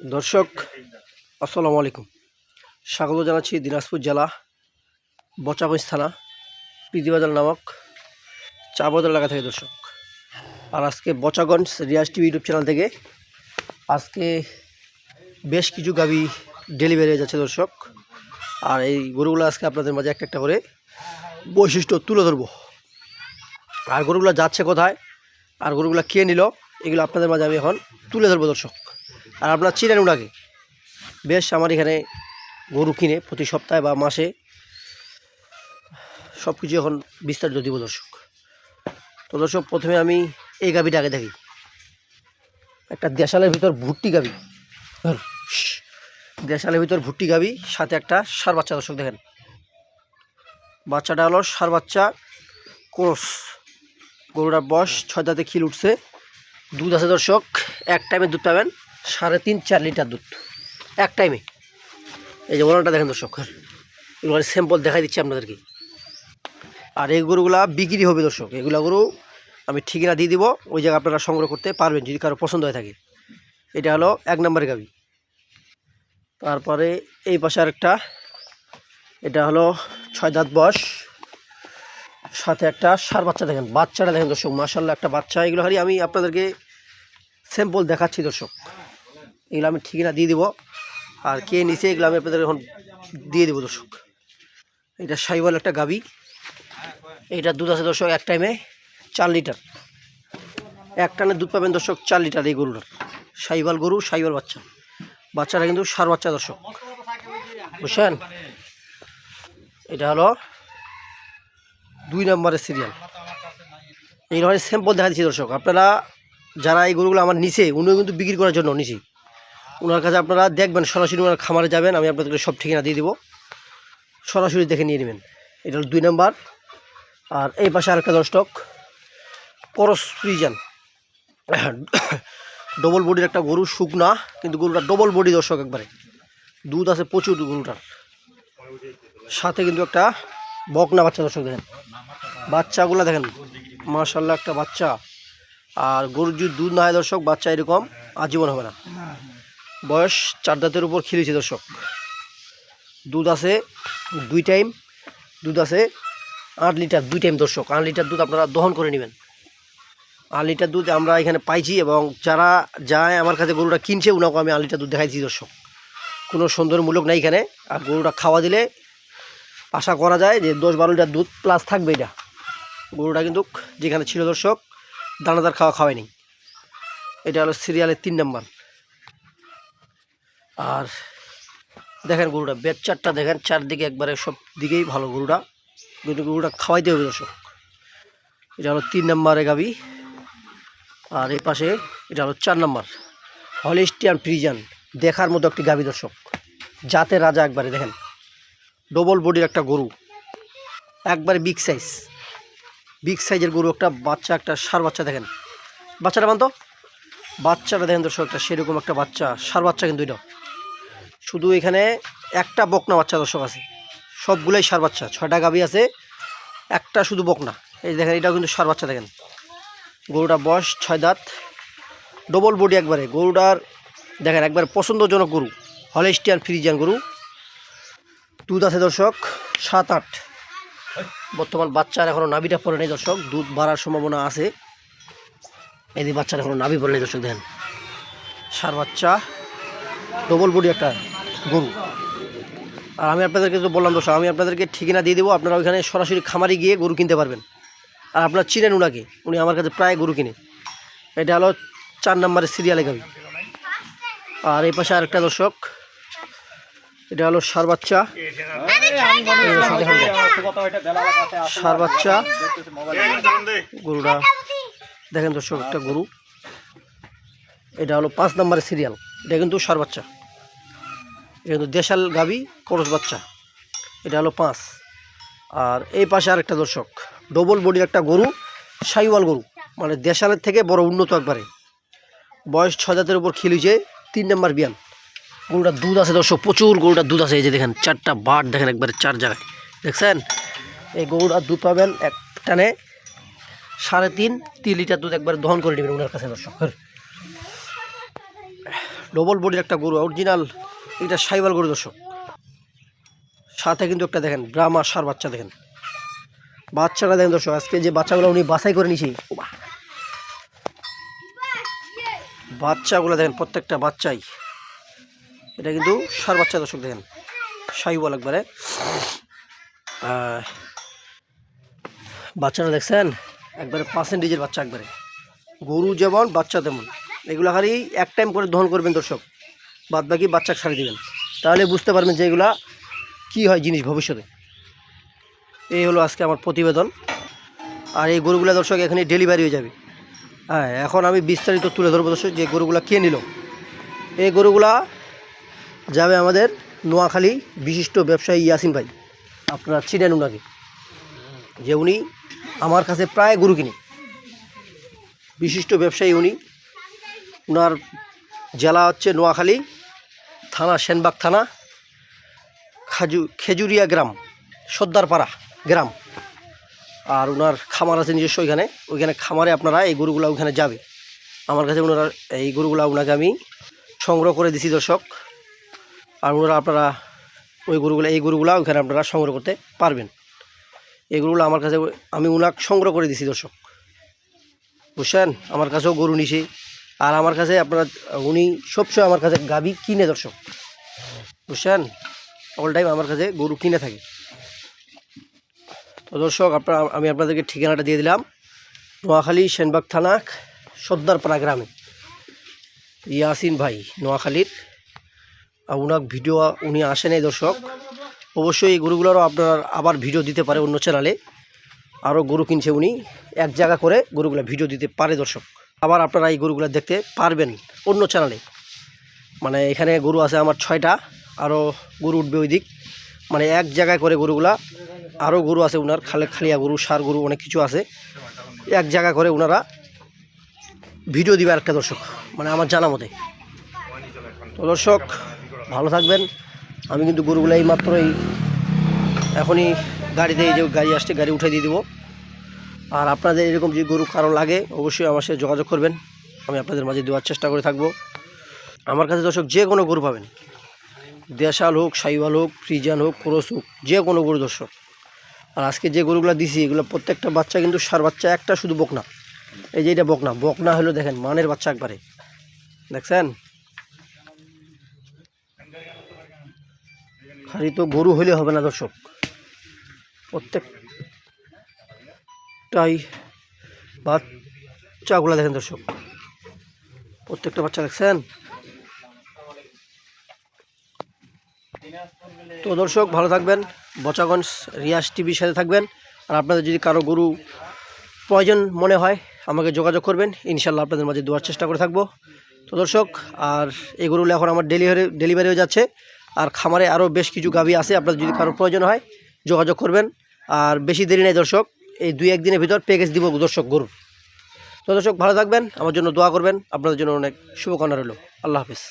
দর্শক, আসসালামু আলাইকুম। স্বাগত জানাচ্ছি দিনাজপুর জেলা বচাগঞ্জ থানা, প্রীতিবাজার নামক চা বাজার এলাকা থেকে দর্শক। আর আজকে Bochaganj Riaz TV YouTube channel থেকে আজকে বেশ কিছু গাবি ডেলিভারি হয়ে যাচ্ছে দর্শক। আর এই গরুগুলো আজকে আপনাদের মাঝে একটা একটা করে বৈশিষ্ট্য তুলে ধরবো। আর গরুগুলো যাচ্ছে কোথায়, আর গরুগুলো কে নিল, এগুলো আপনাদের মাঝে আমি এখন তুলে ধরবো দর্শক। আর আপনার চিনেন ওনাকে বেশ আমার এখানে গরু কিনে প্রতি সপ্তাহে বা মাসে সব কিছু এখন বিস্তারিত দিব দর্শক। তো দর্শক, প্রথমে আমি এই গাবিটা আগে দেখি। একটা দেশালের ভিতর ভুট্টি গাবি দেশালের ভিতর ভুট্টি গাবি সাথে একটা সার বাচ্চা দর্শক দেখেন। বাচ্চাটা হলো সার বাচ্চা ক্রস। গরুটার বয়স ছয় দাঁতে খিল উঠছে। দুধ আছে দর্শক, এক টাইমে দুধ পাবেন। সাড়ে তিন, চার লিটার দুধ। এক টাইমে এই যে ওনারটা দেখেন দর্শক এগুলো স্যাম্পল দেখাই দিচ্ছি আপনাদেরকে। আর এই গরুগুলা বিক্রি হবে দর্শক। এগুলা গরু আমি ঠিকানা দিয়ে দিব, ওই জায়গায় আপনারা সংগ্রহ করতে পারবেন যদি কারও পছন্দ হয়ে থাকে। এটা হলো এক নম্বরের গাবি। তারপরে এই পাশে আরেকটা। এটা হলো ছয় দাঁত বয়স। সাথে একটা সার বাচ্চা দেখেন। বাচ্চাটা দেখেন দর্শক মাসাল্লাহ একটা বাচ্চা। এগুলো হারি আমি আপনাদেরকে স্যাম্পল দেখাচ্ছি দর্শক। এগুলো আমি ঠিকানা দিয়ে দেবো। আর কে নিচে এগুলো আমি আপনাদের এখন দিয়ে দেবো দর্শক। এটা সাইওয়াল একটা গাবি এটা দুধ আছে দর্শক এক টাইমে চার লিটার। এক টানে দুধ পাবেন দর্শক চার লিটার এই গরুটার। সাইওয়াল গরু, সাইওয়াল বাচ্চা। বাচ্চাটা কিন্তু সার বাচ্চা দর্শক। বুঝছেন? এটা হলো দুই নম্বরের সিরিয়াল এই ধরনের স্যাম্পল দেখা দিচ্ছি দর্শক। আপনারা যারা এই গরুগুলো আমার নিচে উনিও কিন্তু বিক্রি করার জন্য নিচে ওনার কাছে আপনারা দেখবেন, সরাসরি ওনার খামারে যাবেন, আমি আপনাদেরকে সব ঠিকানা দিয়ে দিব। সরাসরি দেখে নিয়ে নেবেন। এটা হলো দুই নাম্বার। আর এই পাশে আরেকটা দর্শক করস ফ্রিজান। ডবল বডির একটা গরু, শুকনা, কিন্তু গরুটা ডবল বডি দর্শক একবারে। দুধ আছে প্রচুর গরুটার। সাথে কিন্তু একটা বকনা বাচ্চা দর্শক দেখেন। বাচ্চাগুলো দেখেন মার্শাল্লাহ একটা বাচ্চা। আর গরুর যদি দুধ না হয় দর্শক, বাচ্চা এরকম আজীবন হবে না। বয়স চার দাঁতের উপর খিলেছে দর্শক। দুধ আছে দুই টাইম, দুধ আছে আট লিটার দুই টাইম দর্শক। আট লিটার দুধ আপনারা দহন করে নেবেন। আট লিটার দুধ আমরা এখানে পাইছি এবং যারা যায় আমার কাছে গরুটা কিনছে ওনাকে আমি আট লিটার দুধ দেখাইছি দর্শক। কোনো সুন্দরমূলক নাই এখানে। আর গরুটা খাওয়া দিলে আশা করা যায় যে দশ বারো লিটার দুধ প্লাস থাকবে এটা। গরুটা কিন্তু যেখানে ছিল দর্শক, দানাদার খাওয়া খাওয়ায়নি। এটা হলো সিরিয়ালের তিন নাম্বার। আর দেখেন গরুটা বেচারটা দেখেন, চারদিকে একবারে সব দিকেই ভালো গরুটা। কিন্তু গরুটা খাওয়াইতে হবে দর্শক। এটা হলো তিন নাম্বারে গাবি। আর এই পাশে এটা হলো চার নাম্বার। হলিস্টিয়ান ফ্রিজান দেখার মতো একটি গাবি দর্শক। জাতের রাজা একবারে, দেখেন। ডবল বডির একটা গরু। একবারে বিগ সাইজ বিগ সাইজের গরু একটা বাচ্চা, একটা সার বাচ্চা, দেখেন। বাচ্চাটা মানতো বাচ্চাটা দেখেন দর্শক, একটা সেরকম একটা বাচ্চা সার বাচ্চা কিন্তু এটা। শুধু এখানে একটা বকনা বাচ্চা দর্শক আছে। সবগুলোই সার বাচ্চা, ছয়টা গাবি আছে, একটা শুধু বকনা। এই দেখেন, এটাও কিন্তু সার বাচ্চা দেখেন। গরুটা বয়স ছয় দাঁত ডবল বডি একবারে। গরুটার, দেখেন, একবারে পছন্দজনক গরু হলেস্টিয়ান ফ্রিজিয়ান গরু। দুধ আছে দর্শক, সাত আট। বর্তমান বাচ্চার এখনও নাভিটা পড়ে নেই দর্শক, দুধ বাড়ার সম্ভাবনা আছে। এই বাচ্চার এখনও নাভি পড়ে নেই দর্শক, দেখেন। সার বাচ্চা ডবল বডি একটা। গরু। আর আমি আপনাদেরকে তো বললাম দর্শক আমি আপনাদেরকে ঠিকানা দিয়ে দেবো, আপনারা ওইখানে সরাসরি খামারে গিয়ে গরু কিনতে পারবেন। আর আপনারা চিনেন উনাকে, উনি আমার কাছে প্রায় গরু কিনে। এটা হলো চার নম্বরের সিরিয়ালে গাবি। আর এই পাশে আরেকটা দর্শক, এটা হলো সার বাচ্চা। সার বাচ্চা। গরুটা, দেখেন দর্শক, একটা গরু। এটা হলো পাঁচ নম্বরের সিরিয়াল, এটা কিন্তু সার বাচ্চা। এটা কিন্তু দেশাল গাবি করস বাচ্চা। এটা হলো পাঁচ। আর এই পাশে আরেকটা দর্শক ডবল বডির একটা গরু, সাইওয়াল গরু মানে দেশালের থেকে বড় উন্নত একবারে। বয়স ছয় জাতের উপর খিলিছে তিন নম্বর বিয়ান গরুটার দুধ আছে দর্শক, প্রচুর গরুটার দুধ আছে, এই যে দেখেন, চারটা বাট দেখেন একবারে চার জায়গায়। দেখছেন? এই গরুটার দুধ পাবেন এক টানে সাড়ে তিন তিন লিটার দুধ একবারে দহন করে নেবেন ওনার কাছে দর্শক। ডবল বডির একটা গরু অরিজিনাল এটা সাইবাল গরু দর্শক। সাথে কিন্তু একটা দেখেন, ব্রাহ্মা সার বাচ্চা দেখেন। বাচ্চাটা দেখেন দর্শক, আজকে যে বাচ্চাগুলো উনি বাছাই করে নিছি বাচ্চাগুলো দেখেন, প্রত্যেকটা বাচ্চাই। এটা কিন্তু সার বাচ্চা দর্শক দেখেন, সাইবাল একবারে। বাচ্চারা দেখছেন, একবারে পার্সেন্টেজের বাচ্চা একবারে। গরু যেমন, বাচ্চা তেমন। এগুলো খালি এক টাইম করে দহন করবেন দর্শক। বাদ বাকি বাচ্চা ছাড়ি দেবেন। তাহলে বুঝতে পারবেন যে এগুলা কী হয় জিনিস ভবিষ্যতে। এই হলো আজকে আমার প্রতিবেদন। আর এই গরুগুলো দর্শক এখানে ডেলিভারি হয়ে যাবে। হ্যাঁ এখন আমি বিস্তারিত তুলে ধরবো দর্শক যে গরুগুলা কে নিল। এই গরুগুলা যাবে আমাদের নোয়াখালী বিশিষ্ট ব্যবসায়ী ইয়াসিন ভাই। আপনারা চিনেন উনাকে। যে উনি আমার কাছে প্রায় গরু কিনে। বিশিষ্ট ব্যবসায়ী উনি। ওনার জেলা হচ্ছে নোয়াখালী। থানা, সেনবাগ থানা, খাজু, খেজুরিয়া গ্রাম, সর্দারপাড়া গ্রাম। আর ওনার খামার আছে নিজস্ব ওইখানে। ওইখানে খামারে আপনারা এই গরুগুলা ওইখানে যাবে। আমার কাছে ওনারা এই গরুগুলা ওনাকে আমি সংগ্রহ করে দিছি, দর্শক। আর ওনারা আপনারা ওই গরুগুলা, এই গরুগুলা ওইখানে আপনারা সংগ্রহ করতে পারবেন। এই গরুগুলো আমার কাছে আমি ওনাকে সংগ্রহ করে দিছি, দর্শক। বুঝছেন? আমার কাছেও গরু নিছে। আর আমার কাছে আপনারা, উনি সবসময় আমার কাছে গাবি কিনে দর্শক। বুঝছেন? অল টাইম আমার কাছে গরু কিনে থাকে। তো দর্শক, আপনারা, আমি আপনাদেরকে ঠিকানাটা দিয়ে দিলাম। নোয়াখালী সেনবাগ থানা, সর্দারপাড়া গ্রামে। ইয়াসিন ভাই, নোয়াখালীর। উনার ভিডিও, উনি আসেন এই দর্শক। অবশ্যই এই গরুগুলোরও আপনার আবার ভিডিও দিতে পারে অন্য চ্যানেলে আরও গরু কিনছে উনি। এক জায়গা করে গরুগুলো ভিডিও দিতে পারে দর্শক। আবার আপনারা এই গরুগুলো দেখতে পারবেন অন্য চ্যানেলে মানে এখানে গরু আছে আমার ছয়টা আরও গরু উঠবে ওই দিক মানে এক জায়গায় করে গরুগুলা আরও গরু আছে ওনার খালে খালিয়া গরু, সার গরু অনেক কিছু আছে। এক জায়গা করে ওনারা ভিডিও দিবে একটা দর্শক মানে আমার জানা মতে। তো দর্শক, ভালো থাকবেন। আমি কিন্তু গরুগুলো এই মাত্রই এখনই গাড়িতে এই যে গাড়ি আসছে, গাড়ি উঠে দিয়ে দেবো। আর আপনাদের এরকম যে গরু কারও লাগে, অবশ্যই আমার সাথে যোগাযোগ করবেন। আমি আপনাদের মাঝে দেওয়ার চেষ্টা করে থাকব। আমার কাছে দর্শক, যে কোনো গরু পাবেন। দেশাল হোক, সাইওয়াল হোক ফ্রিজান হোক ক্রোস হোক, যে কোনো গরু দর্শক। আর আজকে যে গরুগুলো দিছি, এগুলো প্রত্যেকটা বাচ্চা কিন্তু সার বাচ্চা, একটা শুধু বকনা। এই যে এটা বকনা বকনা হলো দেখেন, মানের বাচ্চা একবারে। দেখছেন? খালি তো গরু হলে হবে না দর্শক। প্রত্যেকটাই বাচ্চাগুলো দেখেন দর্শক। প্রত্যেকটা বাচ্চা দেখছেন? তো দর্শক, ভালো থাকবেন। বচাগঞ্জ রিয়াস টিভির সাথে থাকবেন। আর আপনাদের যদি কারও গরু প্রয়োজন মনে হয়, আমাকে যোগাযোগ করবেন। ইনশাল্লাহ আপনাদের মাঝে দেওয়ার চেষ্টা করে থাকব। তো দর্শক, আর এই গরুগুলো এখন আমার ডেলিভারি ডেলিভারি হয়ে যাচ্ছে। আর খামারে আরও বেশ কিছু গাভি আছে, আপনাদের যদি কারও প্রয়োজন হয় যোগাযোগ করবেন। আর বেশি দেরি নেই দর্শক, এই দুই একদিনের ভিতর প্যাকেজ দিব দর্শক গরুর। তো দর্শক ভালো থাকবেন, আমার জন্য দোয়া করবেন, আপনাদের জন্য অনেক শুভকামনা রইল। আল্লাহ হাফিজ।